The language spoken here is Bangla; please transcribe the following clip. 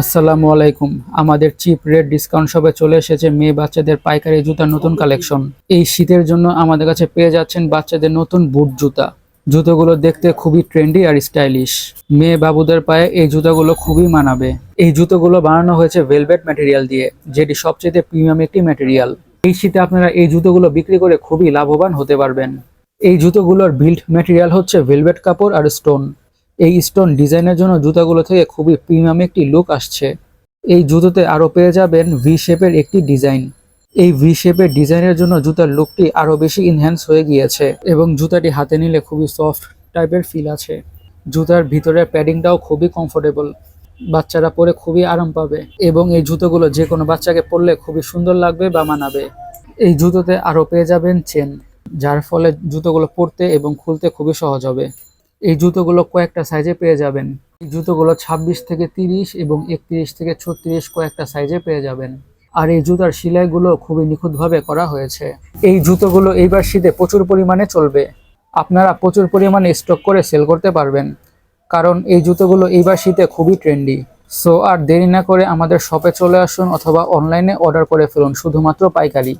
আসসালামু আলাইকুম। আমাদের চিপ রেট ডিসকাউন্ট শপে চলে এসেছে মেয়ে বাচ্চাদের পাইকারি জুতার নতুন কালেকশন এই শীতের জন্য আমাদের কাছে পেয়ে যাচ্ছেন বাচ্চাদের নতুন বুট জুতা। জুতোগুলো দেখতে খুবই ট্রেন্ডি আর স্টাইলিশ মেয়ে বাবুদের পায়ে এই জুতাগুলো খুবই মানাবে। এই জুতোগুলো বানানো হয়েছে ভেলভেট ম্যাটেরিয়াল দিয়ে, যেটি সবচেয়ে প্রিমিয়াম একটি ম্যাটেরিয়াল এই শীতে আপনারা এই জুতোগুলো বিক্রি করে খুবই লাভবান হতে পারবেন। এই জুতোগুলোর বিল্ড ম্যাটেরিয়াল হচ্ছে ভেলভেট কাপড় আর স্টোন এই স্টোন ডিজাইনের জন্য জুতাগুলো থেকে খুবই প্রিমিয়াম একটি লুক আসছে। এই জুতোতে আরও পেয়ে যাবেন ভি শেপের একটি ডিজাইন এই ভি শেপের ডিজাইনের জন্য জুতার লুকটি আরও বেশি ইনহ্যান্স হয়ে গিয়েছে এবং জুতাটি হাতে নিলে খুবই সফট টাইপের ফিল আছে। জুতার ভিতরের প্যাডিংটাও খুবই কমফোর্টেবল বাচ্চারা পরে খুবই আরাম পাবে এবং এই জুতোগুলো যে কোনো বাচ্চাকে পরলে খুবই সুন্দর লাগবে বা মানাবে। এই জুতোতে আরও পেয়ে যাবেন চেন যার ফলে জুতোগুলো পরতে এবং খুলতে খুবই সহজ হবে। এই জুতোগুলো কয়েকটা সাইজে পেয়ে যাবেন। এই জুতোগুলো ছাব্বিশ থেকে তিরিশ এবং একত্রিশ থেকে ছত্রিশ কয়েকটা সাইজে পেয়ে যাবেন। আর এই জুতার সিলাইগুলো খুবই নিখুঁতভাবে করা হয়েছে। এই জুতোগুলো এইবার শীতে প্রচুর পরিমাণে চলবে। আপনারা প্রচুর পরিমাণে স্টক করে সেল করতে পারবেন। কারণ এই জুতোগুলো এইবার শীতে খুবই ট্রেন্ডি সো আর দেরি না করে আমাদের শপে চলে আসুন অথবা অনলাইনে অর্ডার করে ফেলুন শুধুমাত্র পাইকারি।